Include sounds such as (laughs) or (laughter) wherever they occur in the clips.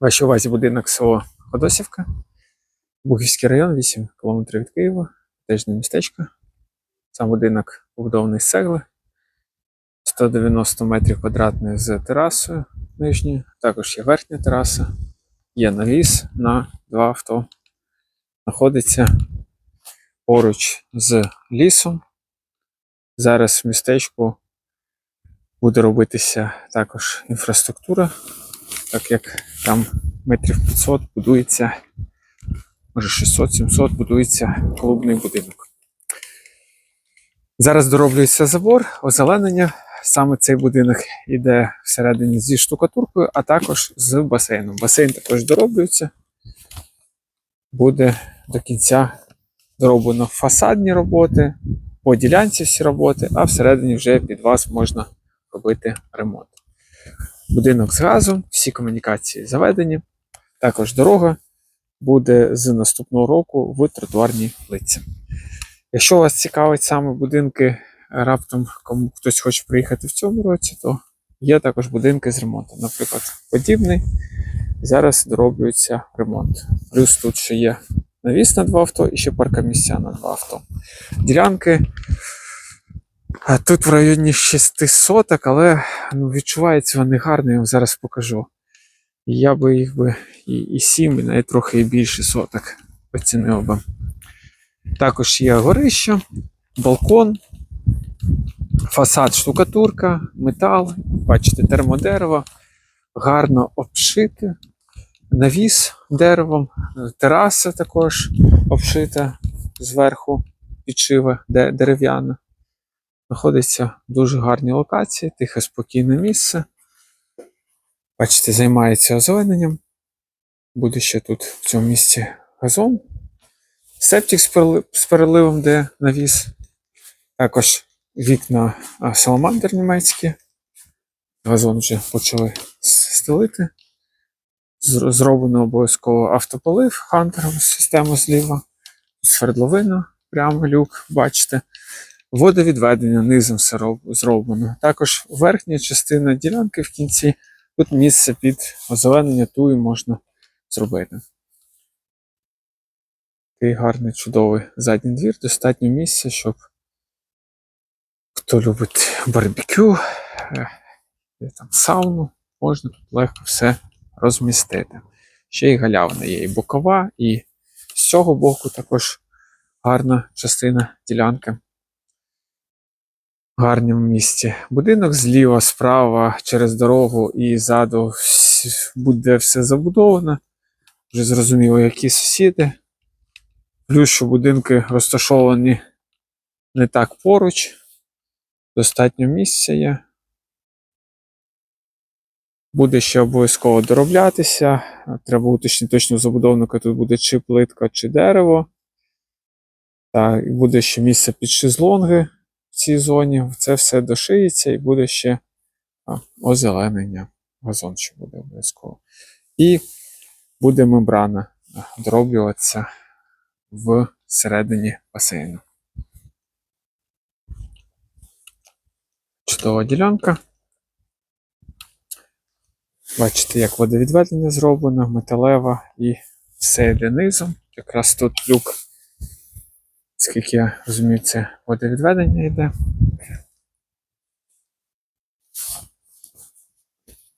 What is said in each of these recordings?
Вашій увазі будинок село Ходосівка, Бухівський район, 8 км від Києва, тежне містечко. Сам будинок побудований з цегли, 190 метрів квадратних з терасою нижньою. Також є верхня тераса, є навіс на два авто. Знаходиться поруч з лісом. Зараз в містечку буде робитися також інфраструктура, так як там метрів 500 будується, може 600-700 будується клубний будинок. Зараз дороблюється забор, озеленення. Саме цей будинок іде всередині зі штукатуркою, а також з басейном. Басейн також дороблюється. Буде до кінця дороблено фасадні роботи, по ділянці всі роботи, а всередині вже під вас можна робити ремонт. Будинок з газом, всі комунікації заведені. Також дорога буде з наступного року в тротуарній плитці. Якщо вас цікавить саме будинки, раптом кому хтось хоче приїхати в цьому році, то є також будинки з ремонтом. Наприклад, подібний. Зараз дороблюється ремонт. Плюс тут ще є навіс на два авто і ще паркомісця на два авто. Ділянки а тут в районі 6 соток, але ну, відчувається вони гарно, я вам зараз покажу. Я би їх би і, і 7, і навіть трохи і більше соток оцінив би. Також є горище, балкон, фасад штукатурка, метал, бачите, термодерево, гарно обшите, навіс деревом, тераса також обшита зверху, підшива дерев'яна. Знаходиться в дуже гарній локації, тихе, спокійне місце. Бачите, займається озелененням. Буде ще тут в цьому місці газон. Септик з переливом, де навіс. Також вікна саламандр німецькі. Газон вже почали стелити. Зроблено обов'язково автополив хантером систему зліва. Свердловина, прямо люк, бачите. Водовідведення низом все зроблено. Також верхня частина ділянки в кінці. Тут місце під озеленення ту і можна зробити. Такий гарний, чудовий задній двір, достатньо місця, щоб хто любить барбекю, е, там сауну, можна тут легко все розмістити. Ще й галявина є і бокова, і з цього боку також гарна частина ділянки. Гарному місці. Будинок зліва, справа, через дорогу і ззаду буде все забудовано. Вже зрозуміло, які сусіди. Плюс, що будинки розташовані не так поруч. Достатньо місця є. Буде ще обов'язково дороблятися. Треба уточнити точно забудовника тут буде чи плитка, чи дерево. Так, і буде ще місце під шезлонги в цій зоні. Це все дошиється і буде ще озеленення. Газон ще буде обов'язково. І буде мембрана а, дороблюватися в середині басейну. Чудова ділянка. Бачите, як водовідведення зроблено, металева і все йде низом. Якраз тут люк, скільки я розумію, це водовідведення йде.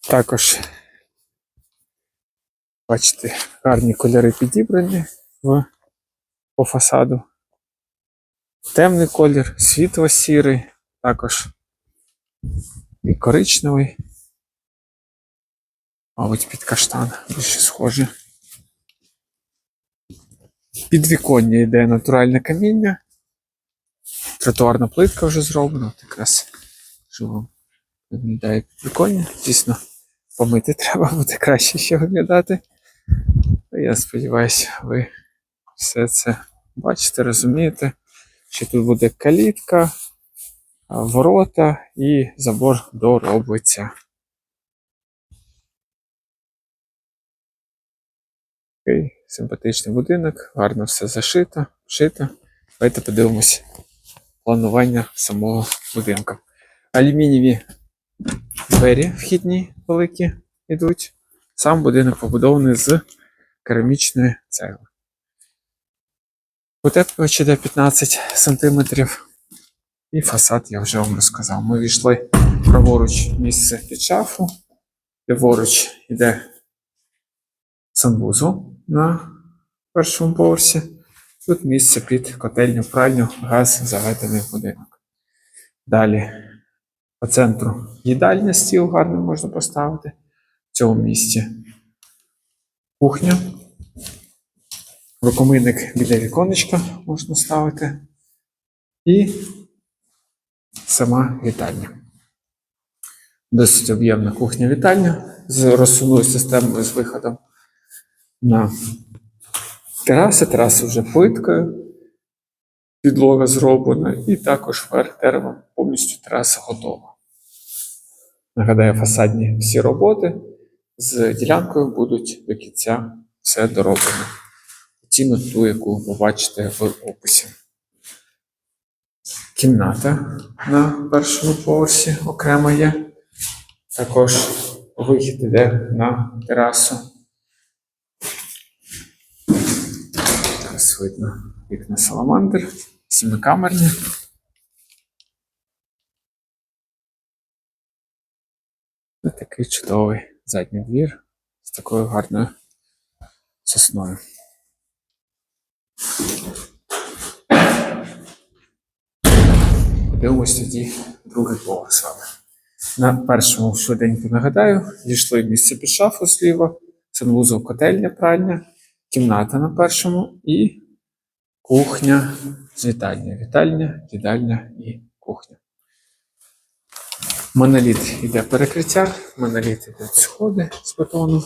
Також, бачите, гарні кольори підібрані в, по фасаду. Темний колір, світло-сірий, також і коричневий. Мабуть, під каштан більше схоже. Підвіконня йде натуральне каміння. Тротуарна плитка вже зроблена. Якраз що вам виглядає підвіконня. Дійсно, помити треба (laughs) буде краще ще виглядати. Я сподіваюся, ви все це бачите, розумієте, що тут буде калітка, ворота і забор доробиться. Такий симпатичний будинок, гарно все зашито, шито. Давайте подивимось планування самого будинку. Алюмінієві двері вхідні великі йдуть Сам будинок побудований з керамічної цегли. Утеплювач іде 15 см. І фасад я вже вам розказав. Ми війшли праворуч місце під шафу, ліворуч йде санвузол на першому поверсі. Тут місце під котельню, пральню, газ заведений будинок. Далі по центру їдальня стіл гарний можна поставити в цьому місці. Кухня. Рукомийник біля віконечка можна ставити. І сама вітальня. Досить об'ємна кухня-вітальня з розсувною системою з виходом на тераси. Тераси вже плиткою. Підлога зроблена, і також верх деревом повністю тераса готова. Нагадаю, фасадні всі роботи з ділянкою будуть до кінця все дороблено. Ціну ту, яку ви побачите в описі. Кімната на першому поверсі окремо є. Також вихід іде на терасу. Зараз видно вікна саламандр, сімикамерні. Ось такий чудовий задній двір з такою гарною сосною. Дивимось тоді другий поверх з вами. На першому швиденько нагадаю, дійшли місце під шафу зліва, санвузол котельня пральня, кімната на першому і кухня вітальня. Вітальня, їдальня і кухня. Моноліт іде перекриття, моноліт іде сходи з бетону.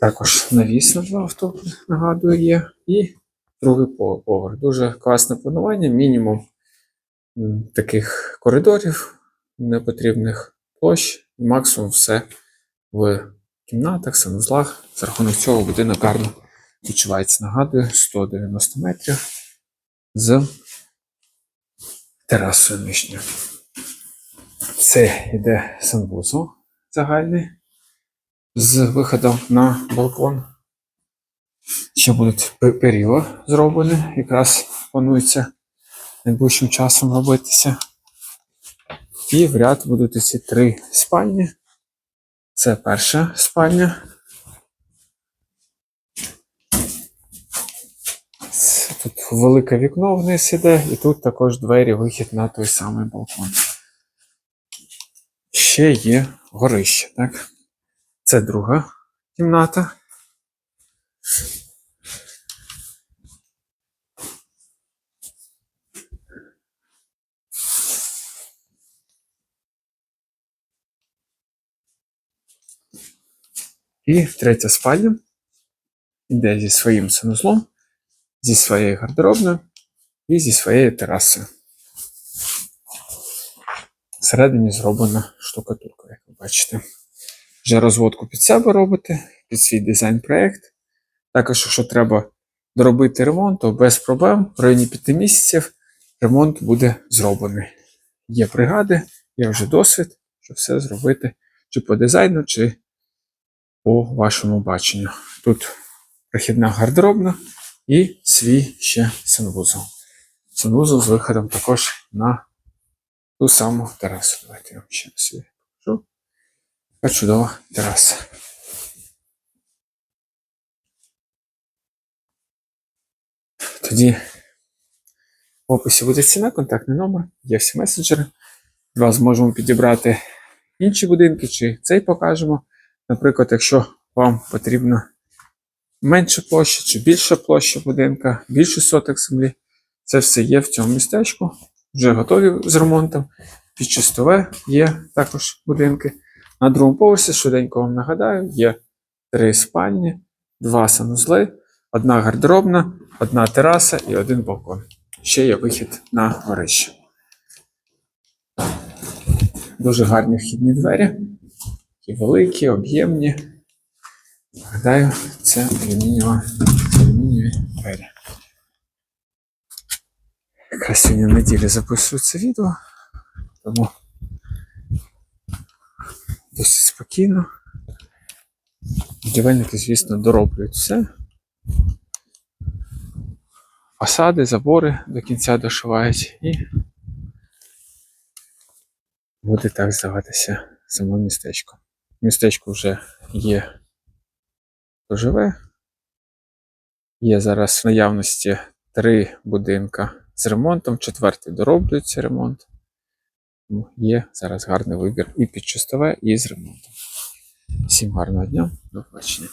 Також навіс на два авто, нагадую, є. І другий поверх. Дуже класне планування, мінімум таких коридорів, непотрібних площ, і максимум все в кімнатах, санузлах. За рахунок цього будинок гарно відчувається. Нагадую, 190 метрів з терасою нижньою. Це йде санвузол загальний з виходом на балкон. Ще будуть пе- перила зроблені, якраз планується найближчим часом робитися. І в ряд будуть ці три спальні. Це перша спальня. Це Тут велике вікно вниз іде, і тут також двері, вихід на той самий балкон. Ще є горище, так? Це друга кімната. І третя спальня. Іде зі своїм санузлом, зі своєю гардеробною і зі своєю терасою. Всередині зроблена штукатурка, як ви бачите. Вже розводку під себе робите, під свій дизайн-проєкт. Також, якщо треба доробити ремонт, то без проблем в районі 5 місяців ремонт буде зроблений. Є бригади, є вже досвід, щоб все зробити чи по дизайну, чи по вашому баченню. Тут прохідна гардеробна і свій ще санвузол. Санвузол з виходом також на ту саму терасу. Давайте я вам ще її покажу. Така чудова тераса. Тоді в описі буде ціна, контактний номер, є всі месенджери. Від вас зможемо підібрати інші будинки, чи цей покажемо. Наприклад, якщо вам потрібно менша площа чи більша площа будинка, більше соток землі, це все є в цьому містечку. Вже готові з ремонтом. Підчистове є також будинки. На другому поверсі, швиденько вам нагадаю, є три спальні, два санузли, одна гардеробна, одна тераса і один балкон. Ще є вихід на горище. Дуже гарні вхідні двері. Такі великі, об'ємні. Нагадаю, це алюмінієва, двері. Якраз сьогодні неділі записую це відео, тому досить спокійно. Будівельники, звісно, дороблюють все. Фасади, забори до кінця дошивають і буде так здаватися саме містечко. Містечко вже є хто живе. Є зараз в наявності три будинка з ремонтом, четвертий дороблюється ремонт. Є зараз гарний вибір і під і з ремонтом. Всім гарного дня, до побачення.